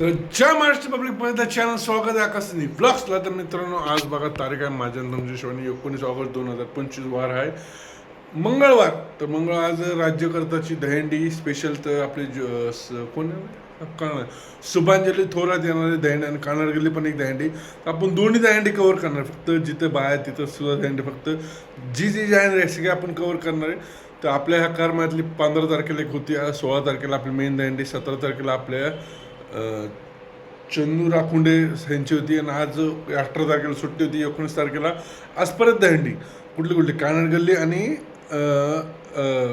तर ज्या महाराष्ट्र पब्लिकमध्ये चॅनल स्वागत आहे आकाशनी ब्लॉग्सला तर मित्रांनो आज बघा तारीख आहे माझ्या तुमच्या शिवानी. एकोणीस ऑगस्ट दोन हजार पंचवीस वार आहे. मंगळवार. तर मंगळ आज राज्यकर्त्याची दहंडी स्पेशल तर आपले ज- स- कोण आहे? शुभांजली थोरात येणारे दहंडी आणि कानार गेली पण एक दहंडी आपण दोन्ही दहंडी कव्हर करणार फक्त जिथं बाहेर तिथं सुद्धा दहंडी फक्त. जी जी दहंडी आहे आपण कव्हर करणार आहे तर आपल्या ह्या कारमातली पंधरा तारखेला एक होती सोळा तारखेला आपली मेन दहंडी सतरा तारखेला आपल्या चंदू राखुंडे यांची होती आणि आज अठरा तारखेला सुट्टी होती एकोणीस तारखेला. आज परत दहंडी कुठली कुठली? कानड गल्ली आणि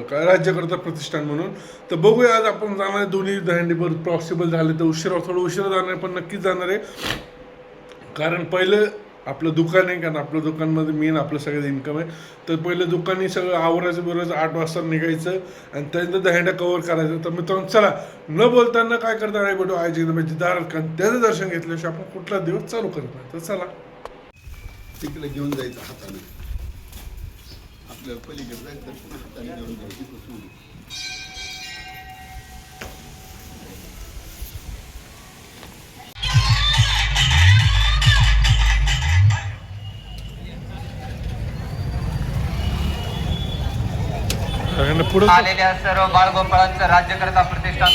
काय? राज्यकर्ता प्रतिष्ठान म्हणून. तर बघूया आज आपण जाणार आहे दोन्ही दहंडी बरोबर पॉसिबल झाले तर उशिरा थोडं उशिरा जाणार आहे, पण नक्कीच जाणार आहे. कारण पहिलं आपलं दुकान आहे कारण आपलं दुकानमध्ये मेन आपलं सगळं इन्कम आहे. तर पहिलं दुकानी सगळं आवरायचं बरोबर आठ वाजता निघायचं आणि त्यानंतर दहंड्या कवर करायचं. तर मित्रांनो चला न बोलताना काय करता नाही भेटू आयची म्हणजे दार कारण त्याचं दर्शन घेतल्याशिवाय आपण कुठला दिवस चालू करत नाही. तर चला. तिकडे घेऊन जायचं हाताने. आपल्या पलीकडे जायचं हाताने घेऊन जायची. आलेल्या सर्व बाळगोपाळांचं राज्यकर्ता प्रतिष्ठान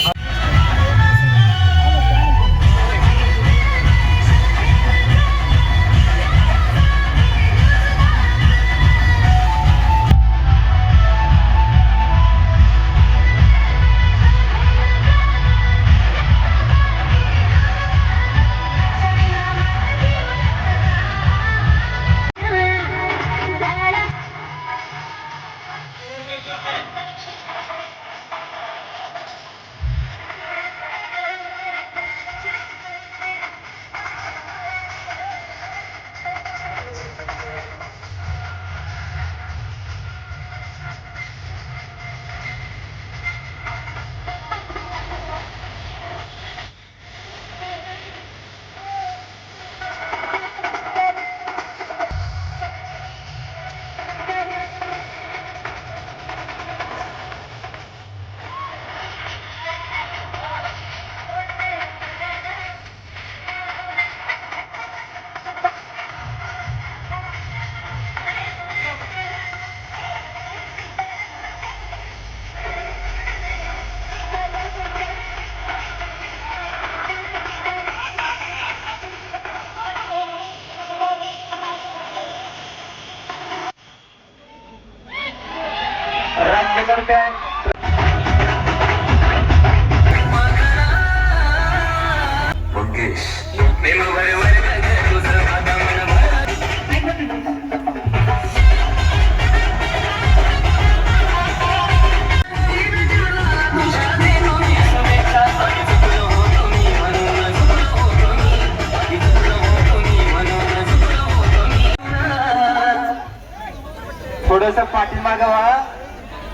थोडस पाठीमागं व्हा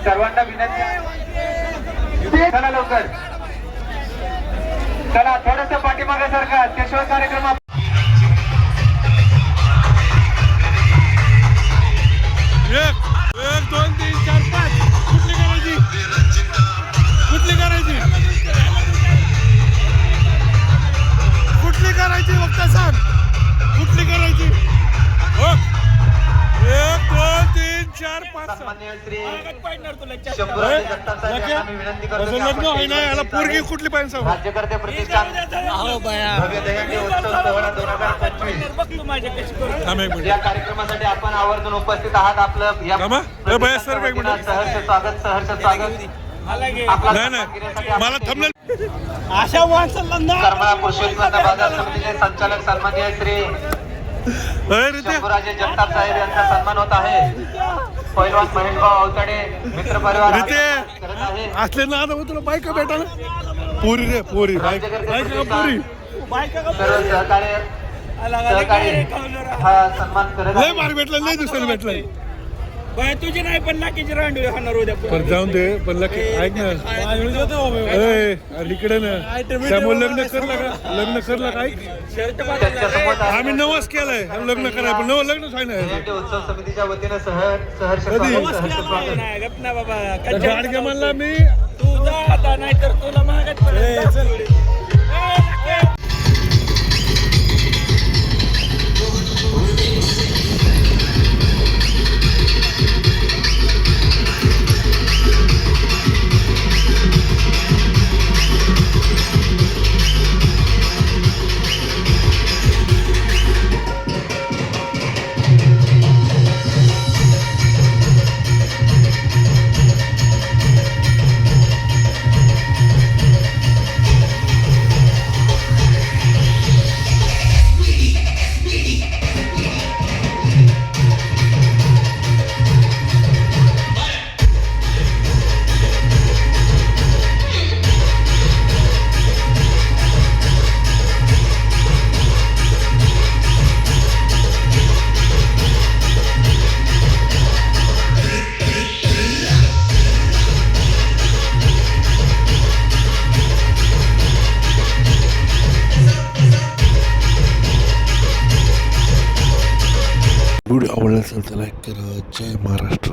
सर्वांना विनंती आहे. चला लवकर. चला थोडस पाठीमागं सारखा त्याशिवाय कार्यक्रम एक एक दोन तीन चार पाच. कुठली करायची? कुठली करायची? कुठली करायची फक्त सांग असं की लग्न आपण होईना याला पोरगी कुठली पाहिजे. सांग? राज्यकर्ते प्रतिष्ठान या कार्यक्रमासाठी आपण आवर्जून उपस्थित आहात आपलं या सर, सहर्ष स्वागत सहर्ष स्वागत. आपला नाही सन्मान घेण्यासाठी नाही आपण मला स्टेजवर थांबलं. अशा माणसाला करमाळा पुरुषोत्तम बाजार समितीचे संचालक सन्माननीय श्री शंभूराजे जगताप साहेब यांचा सन्मान होत आहे. पैलवान महेशभाऊ अवतडे मित्र परिवार असले ना आता तुला बायका भेटा ना पोरी रे पोरी. बायका पोरी. सर्व सहकार्य सहकारी हा सन्मान करत लय आहे. मार भेटला लय दिवसाला भेटलाय बाय तुझी नाही पण लाकीची रांडवी खाणार उद्या पण जाऊन दे पण लकी ऐक ना. अरे इकडे ना. त्यामुळे लग्न करलं का? लग्न करलं काय शर्ट त्यांच्यासोबत आहे. आम्ही नवस केलंय. आणि लग्न कराय पण नवं लग्न दहीहंडी उत्सव समितीच्या वतीनं सहर सहर्ष कधी? स्वागत. सहर्ष स्वागत नाही गप ना बाबा. गाडगे म्हणला मी तू जा आता नाहीतर तुला महागात पडेल. आवडलं असेल तर लाईक करा. जय महाराष्ट्र.